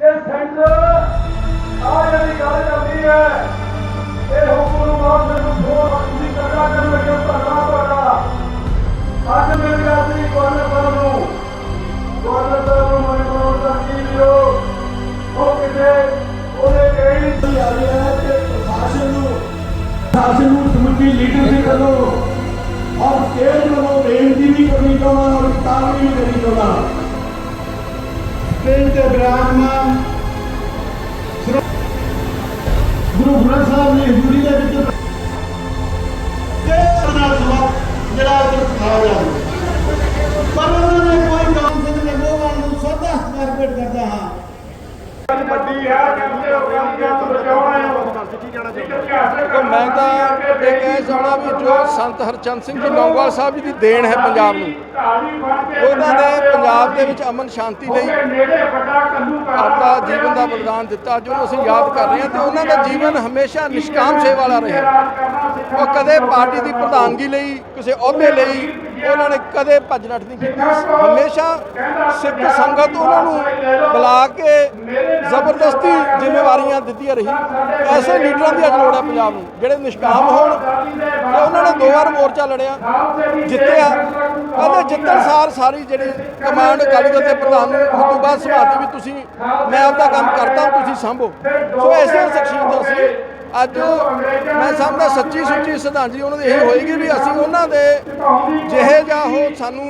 ਕਿ ਸੈਂਟਰ ਆ ਜਿਹੜੀ ਗੱਲ ਕਰਦੀ ਹੈ, ਇਹ ਹੁਕਮ ਨੂੰ ਮਾਫ ਨੂੰ ਫੋਨ ਤੁਸੀਂ ਕਰਨਾ ਕਰਨ ਲੱਗੇ ਹੋ ਤੁਹਾਡਾ। ਅੱਜ ਮੇਰੀ ਆਦਰੀ ਗਵਰਨਰ ਸਾਹਿਬ ਨੂੰ ਗਵਰਨਰ ਸਾਹਿਬ ਨੂੰ ਮੈਂ ਕੋਲ ਤਰਜੀਹ ਦਿਓ। ਉਹ ਕਿਤੇ ਉਹਦੇ ਕਿਹੜੀ ਸੀ ਹੈ ਕਿ ਪ੍ਰਸ਼ਾਸਨ ਨੂੰ ਪ੍ਰਸ਼ਾਸਨ ਨੂੰ ਸਮੁੱਚੀ ਲੀਡਰਸ਼ਿਪ ਵੱਲੋਂ ਔਰ ਸਟੇਜ ਵੱਲੋਂ ਬੇਨਤੀ ਵੀ ਸਟੇਜ ਤੇ ਬਿਰਾਜਮਾਨ ਸ਼੍ਰੋ- ਗੁਰੂ ਗ੍ਰੰਥ ਸਾਹਿਬ ਨੇ ਹਜ਼ੂਰੀ ਦੇ ਵਿੱਚ ਤੇ ਨਾਲ ਸਬਕ ਜਿਹੜਾ ਉਹ ਸਿਖਾਇਆ ਜਾਂਦਾ ਪਰ ਉਹਨਾਂ ਨੇ ਕੋਈ ਕੰਮ ਸਿੰਘ ਨੇ ਲੋਕਾਂ ਨੂੰ ਸਦਾ ਕਾਰਪੇਟ ਕਰਦਾ ਹਾਂ ਵੱਡੀ ਹੈ ਕਹਿੰਦੇ ਹੋ ਕਹਿੰਦੇ ਤੋਂ ਬਚਾਉਣਾ ਹੈ? ਦੇਖੋ, ਮੈਂ ਤਾਂ ਇਹ ਕਹਿ ਚਾਹਣਾ ਵੀ ਜੋ ਸੰਤ ਹਰਚੰਦ ਸਿੰਘ ਜੀ ਲੌਂਗੋਵਾਲ ਸਾਹਿਬ ਜੀ ਦੀ ਦੇਣ ਹੈ ਪੰਜਾਬ ਨੂੰ, ਉਹਨਾਂ ਨੇ ਪੰਜਾਬ ਦੇ ਵਿੱਚ ਅਮਨ ਸ਼ਾਂਤੀ ਲਈ ਆਪਣਾ ਜੀਵਨ ਦਾ ਬਲਿਦਾਨ ਦਿੱਤਾ, ਜੋ ਅਸੀਂ ਯਾਦ ਕਰ ਰਹੇ ਹਾਂ ਤੇ ਉਹਨਾਂ ਦਾ ਜੀਵਨ ਹਮੇਸ਼ਾ ਨਿਸ਼ਕਾਮ ਸੇਵਾ ਵਾਲਾ ਰਿਹਾ। ਉਹ ਕਦੇ ਪਾਰਟੀ ਦੀ ਪ੍ਰਧਾਨਗੀ ਲਈ, ਕਿਸੇ ਅਹੁਦੇ ਲਈ ਉਹਨਾਂ ਨੇ ਕਦੇ ਭੱਜ ਨੱਠ ਨਹੀਂ ਕੀਤੀ। ਹਮੇਸ਼ਾ ਸਿੱਖ ਸੰਗਤ ਉਹਨਾਂ ਨੂੰ ਬੁਲਾ ਕੇ ਜ਼ਬਰਦਸਤੀ ਜ਼ਿੰਮੇਵਾਰੀਆਂ ਦਿੱਤੀਆਂ ਰਹੀ। ਐਸੇ ਲੀਡਰਾਂ ਦੀ ਅੱਜ ਲੋੜ ਹੈ ਪੰਜਾਬ ਨੂੰ, ਜਿਹੜੇ ਨਿਸ਼ਕਾਮ ਹੋਣ ਤੇ ਉਹਨਾਂ ਨੇ ਦੋ ਵਾਰ ਮੋਰਚਾ ਲੜਿਆ, ਜਿੱਤਿਆ। ਕਹਿੰਦੇ ਜਿੱਤਣ ਸਾਰ ਸਾਰੀ ਜਿਹੜੀ ਕਮਾਂਡ ਅਕਾਲੀ ਦਲ ਦੇ ਪ੍ਰਧਾਨ ਨੂੰ ਉਸ ਤੋਂ ਬਾਅਦ ਸੰਭਾਲਤੀ ਵੀ ਤੁਸੀਂ, ਮੈਂ ਆਪਦਾ ਕੰਮ ਕਰਤਾ ਤੁਸੀਂ ਸੰਭੋ। ਸੋ ਐਸੇ ਸ਼ਖਸੀਅਤਾਂ ਸੀ। ਅੱਜ ਮੈਂ ਸਮਝਦਾ ਸੱਚੀ ਸੁੱਚੀ ਸ਼ਰਧਾਂਜਲੀ ਉਹਨਾਂ ਦੀ ਇਹ ਹੋਏਗੀ ਵੀ ਅਸੀਂ ਉਹਨਾਂ ਦੇ ਜਿਹੇ ਜਿਹਾ ਉਹ ਸਾਨੂੰ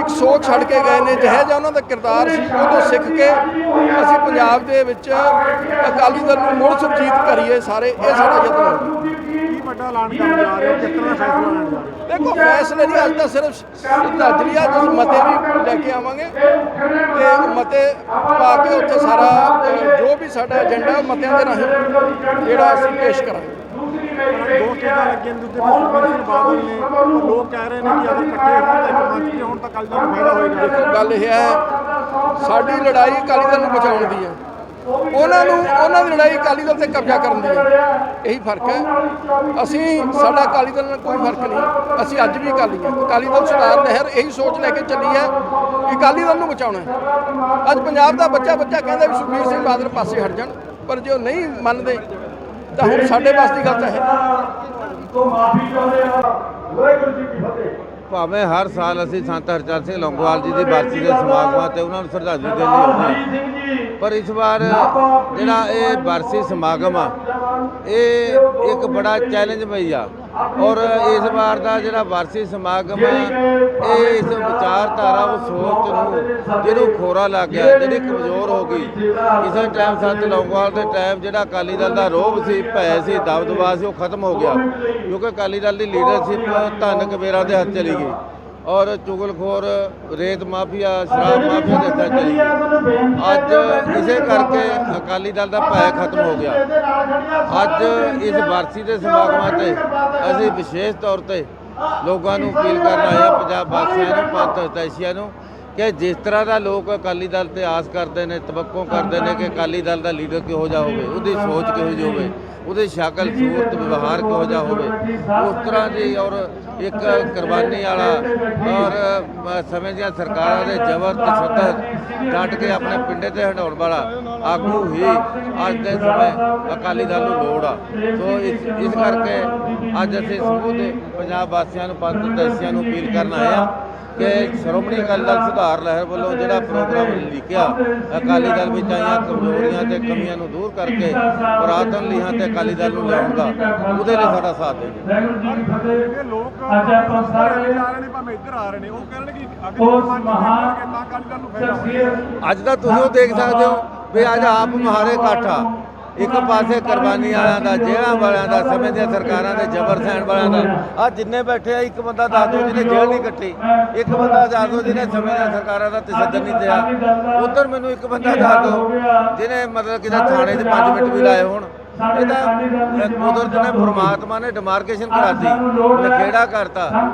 ਇੱਕ ਸੋਚ ਛੱਡ ਕੇ ਗਏ ਨੇ, ਜਿਹੇ ਜਿਹਾ ਉਹਨਾਂ ਦਾ ਕਿਰਦਾਰ ਸੀ ਉਹ ਤੋਂ ਸਿੱਖ ਕੇ ਅਸੀਂ ਪੰਜਾਬ ਦੇ ਵਿੱਚ ਅਕਾਲੀ ਦਲ ਨੂੰ ਮੁੜ ਸੁਰਜੀਤ ਕਰੀਏ ਸਾਰੇ, ਇਹ ਸਾਡਾ ਯਤਨ ਹੈ। ਵੱਡਾ ਐਲਾਨ ਕਰਨ ਜਾ ਰਹੇ ਹੋ ਦਾ ਫੈਸਲਾ ਲੈਣ ਜਾ ਰਹੇ ਹੋ? ਦੇਖੋ ਫੈਸਲੇ ਨਹੀਂ ਅੱਜ ਤਾਂ ਸਿਰਫ ਸ਼ਰਧਾਂਜਲੀ ਆ ਜਿਸ ਮਤੇ ਵੀ ਲੈ ਕੇ ਆਵਾਂਗੇ। ਤੇ ਮਤੇ ਪਾ ਕੇ ਉੱਥੇ ਸਾਰਾ ਜੋ ਵੀ ਸਾਡਾ ਏਜੰਡਾ ਮਤਿਆਂ ਦੇ ਰਾਹੀਂ ਜਿਹੜਾ ਅਸੀਂ ਪੇਸ਼ ਕਰਾਂਗੇ। ਦੋ ਚੀਜ਼ਾਂ ਲੱਗੀਆਂ ਦੂਜੇ ਪਾਸੇ ਸਿੰਘ ਬਾਦਲ ਨੇ ਲੋਕ ਕਹਿ ਰਹੇ ਨੇ ਕਿ ਅਗਰ ਇਕੱਠੇ ਹੋਣ ਤਾਂ ਇੱਕ ਮੰਚ ਤੇ ਹੋਣ ਤਾਂ ਕੱਲ ਨੂੰ ਫਾਇਦਾ ਹੋਏਗਾ ਗੱਲ ਇਹ ਹੈ ਸਾਡੀ ਲੜਾਈ ਅਕਾਲੀ ਦਲ ਨੂੰ ਬਚਾਉਣ ਦੀ ਹੈ। ਉਹਨਾਂ ਨੂੰ, ਉਹਨਾਂ ਦੀ ਲੜਾਈ ਅਕਾਲੀ ਦਲ ਤੇ ਕਬਜ਼ਾ ਕਰਨ ਦੀ। ਹੈ ਇਹੀ ਫ਼ਰਕ ਹੈ। ਅਸੀਂ, ਸਾਡਾ ਅਕਾਲੀ ਦਲ ਨਾਲ ਕੋਈ ਫ਼ਰਕ ਨਹੀਂ। ਅਸੀਂ ਅੱਜ ਵੀ ਅਕਾਲੀ ਹਾਂ। ਅਕਾਲੀ ਦਲ ਸੁਧਾਰ ਲਹਿਰ ਇਹੀ ਸੋਚ ਲੈ ਕੇ ਚੱਲੀ ਹੈ ਕਿ ਅਕਾਲੀ ਦਲ ਨੂੰ ਬਚਾਉਣਾ ਹੈ। ਅੱਜ ਪੰਜਾਬ ਦਾ ਬੱਚਾ ਬੱਚਾ ਕਹਿੰਦਾ ਵੀ ਸੁਖਬੀਰ ਸਿੰਘ ਬਾਦਲ ਪਾਸੇ ਹਟ ਜਾਣ, ਪਰ ਜੇ ਉਹ ਨਹੀਂ ਮੰਨਦੇ, ਤਾਂ ਹੁਣ ਸਾਡੇ ਵਾਸਤੇ ਦੀ ਗੱਲ ਤਾਂ ਹੈ। ਨਹੀਂ। ਤੋਂ ਮਾਫੀ ਚਾਹੁੰਦੇ ਹਾਂ। ਵਾਹਿਗੁਰੂ ਜੀ ਕੀ ਫਤਿਹ। ਭਾਵੇਂ ਹਰ ਸਾਲ ਅਸੀਂ ਸੰਤ ਹਰਚੰਦ ਸਿੰਘ ਲੌਂਗੋਵਾਲ ਜੀ ਦੀ ਬਰਸੀ ਦੇ ਸਮਾਗਮਾਂ ਤੇ ਉਹਨਾਂ ਨੂੰ ਸ਼ਰਧਾਂਜਲੀ ਦੇਣ ਲਈ ਆਉਂਦੇ ਹਾਂ। ਪਰ ਇਸ ਵਾਰ ਜਿਹੜਾ ਇਹ ਬਰਸੀ ਸਮਾਗਮ ਆ ਇਹ ਇੱਕ ਬੜਾ ਚੈਲੰਜਮਈ ਆ। ਔਰ ਇਸ ਵਾਰ ਦਾ ਜਿਹੜਾ ਵਾਰਸੀ ਸਮਾਗਮ ਹੈ ਇਹ ਇਸ ਵਿਚਾਰਧਾਰਾ ਉਹ ਸੋਚ ਨੂੰ ਜਿਹਨੂੰ ਖੋਰਾ ਲੱਗ ਗਿਆ, ਜਿਹੜੀ ਕਮਜ਼ੋਰ ਹੋ ਗਈ। ਕਿਸੇ ਟਾਈਮ ਸੰਤ ਲੌਂਗੋਵਾਲ ਦੇ ਟਾਈਮ ਜਿਹੜਾ ਅਕਾਲੀ ਦਲ ਦਾ ਰੋਬ ਸੀ, ਭੈ ਸੀ, ਦਬਦਬਾ ਸੀ, ਉਹ ਖਤਮ ਹੋ ਗਿਆ। ਕਿਉਂਕਿ ਅਕਾਲੀ ਦਲ ਦੀ ਲੀਡਰਸ਼ਿਪ ਧੰਨ ਕਬੀਰਾਂ ਦੇ ਹੱਥ ਚਲੀ ਗਈ। ਔਰ ਚੁਗਲਖੋਰ ਰੇਤ ਮਾਫੀਆ ਸ਼ਰਾਬ ਮਾਫੀਆ ਦੇ 'ਚ ਚਲੀ ਅੱਜ ਇਸੇ ਕਰਕੇ ਅਕਾਲੀ ਦਲ ਦਾ ਭੈ ਖਤਮ ਹੋ ਗਿਆ। ਅੱਜ ਇਸ ਵਰਸੀ ਦੇ ਸਮਾਗਮਾਂ ਤੇ ਅਸੀਂ ਵਿਸ਼ੇਸ਼ ਤੌਰ ਤੇ ਲੋਕਾਂ ਨੂੰ ਅਪੀਲ ਕਰਨ ਆਏ ਹਾਂ ਪੰਜਾਬ ਵਾਸੀਆਂ ਨੂੰ। ਪੰਥ ਹਿਤੈਸ਼ੀਆਂ ਨੂੰ ਕਿ ਜਿਸ ਤਰ੍ਹਾਂ ਦਾ ਲੋਕ ਅਕਾਲੀ ਦਲ ਤੇ ਆਸ ਕਰਦੇ ਨੇ, ਤਵੱਕੋ ਕਰਦੇ ਨੇ ਕਿ ਅਕਾਲੀ ਦਲ ਦਾ ਲੀਡਰ ਕਿਹੋ ਜਿਹਾ ਹੋਵੇ, ਉਹਦੀ ਸੋਚ ਕਿਹੋ ਜਿਹੀ ਹੋਵੇ, ਉਹਦੀ ਸ਼ਕਲ, ਸੂਰਤ, ਵਿਵਹਾਰ ਕਿਹੋ ਜਿਹਾ ਹੋਵੇ, ਉਸ ਤਰ੍ਹਾਂ ਦੀ ਔਰ ਇੱਕ ਕੁਰਬਾਨੀ ਵਾਲਾ ਔਰ ਸਮੇਂ ਦੀਆਂ ਸਰਕਾਰਾਂ ਦੇ ਜ਼ਬਰ ਤਸ਼ੱਦਦ ਡਟ ਕੇ ਆਪਣੇ ਪਿੰਡੇ ਤੇ ਹਟਾਉਣ ਵਾਲਾ ਆਗੂ ਹੀ ਅੱਜ ਦੇ ਸਮੇਂ ਅਕਾਲੀ ਦਲ ਨੂੰ ਲੋੜ ਆ। ਸੋ ਇਸ ਇਸ ਕਰਕੇ ਅੱਜ ਅਸੀਂ ਸਮੂਹ ਦੇ ਪੰਜਾਬ ਵਾਸੀਆਂ ਨੂੰ, ਪੰਥ ਦੇਸੀਆਂ ਨੂੰ ਅਪੀਲ ਕਰਨ ਆਏ ਆ ਕਿ ਸ਼੍ਰੋਮਣੀ ਅਕਾਲੀ ਦਲ ਸੁਧਾਰ ਲਹਿਰ ਵੱਲੋਂ ਜਿਹੜਾ ਪ੍ਰੋਗਰਾਮ ਲਿਖਿਆ ਅਕਾਲੀ ਦਲ ਵਿੱਚ ਆਈਆਂ ਕਮਜ਼ੋਰੀਆਂ ਤੇ ਕਮੀਆਂ ਨੂੰ ਦੂਰ ਕਰਕੇ ਪੁਰਾਤਨ ਲੀਹਾਂ ਤੇ ਅਕਾਲੀ ਦਲ ਨੂੰ ਲਿਆਉਣ ਦਾ ਉਹਦੇ ਲਈ ਸਾਡਾ ਸਾਥ ਇਹ ਲੋਕ ਅੱਜ ਆਪਾਂ ਸਾਰੇ ਜਾ ਰਹੇ ਨੇ ਭਾਵੇਂ ਇੱਧਰ ਆ ਰਹੇ ਨੇ ਉਹ ਮਹਾਨ ਅਕਾਲੀ ਦਲ ਨੂੰ ਫਾਇਦਾ ਅੱਜ ਦਾ ਤੁਸੀਂ ਉਹ ਦੇਖ ਸਕਦੇ ਹੋ ਵੀ ਅੱਜ ਆਪ ਮੁਹਾਰੇ ਇਕੱਠਾ ਇੱਕ ਪਾਸੇ ਕੁਰਬਾਨੀ ਵਾਲਿਆਂ ਦਾ, ਜੇਲ੍ਹਾਂ ਵਾਲਿਆਂ ਦਾ, ਸਮੇਂ ਦੀਆਂ ਸਰਕਾਰਾਂ ਦੇ ਜ਼ਬਰ ਸਹਿਣ ਵਾਲਿਆਂ ਦਾ। ਆ ਜਿੰਨੇ ਬੈਠੇ ਆ, ਇੱਕ ਬੰਦਾ ਦੱਸ ਦਿਓ ਜਿਹਨੇ ਜੇਲ੍ਹ ਨਹੀਂ ਕੱਟੀ। ਇੱਕ ਬੰਦਾ ਦੱਸ ਦਿਓ ਜਿਹਨੇ ਸਮੇਂ ਦੀਆਂ ਸਰਕਾਰਾਂ ਦਾ ਤਸ਼ੱਦਦ ਨਹੀਂ ਦਿਆ ਉਧਰ ਮੈਨੂੰ ਇੱਕ ਬੰਦਾ ਦੱਸ ਦਿਓ ਜਿਹਨੇ ਮਤਲਬ ਕਿਤੇ ਥਾਣੇ 'ਚ 5 ਮਿੰਟ ਵੀ ਲਾਏ ਹੋਣ। ਇਹ ਤਾਂ ਕੁਦਰਤ ਨੇ ਪਰਮਾਤਮਾ ਨੇ ਡਿਮਾਰਕੇਸ਼ਨ ਕਰਾਤੀ। ਨਖੇੜਾ ਕਰਤਾ।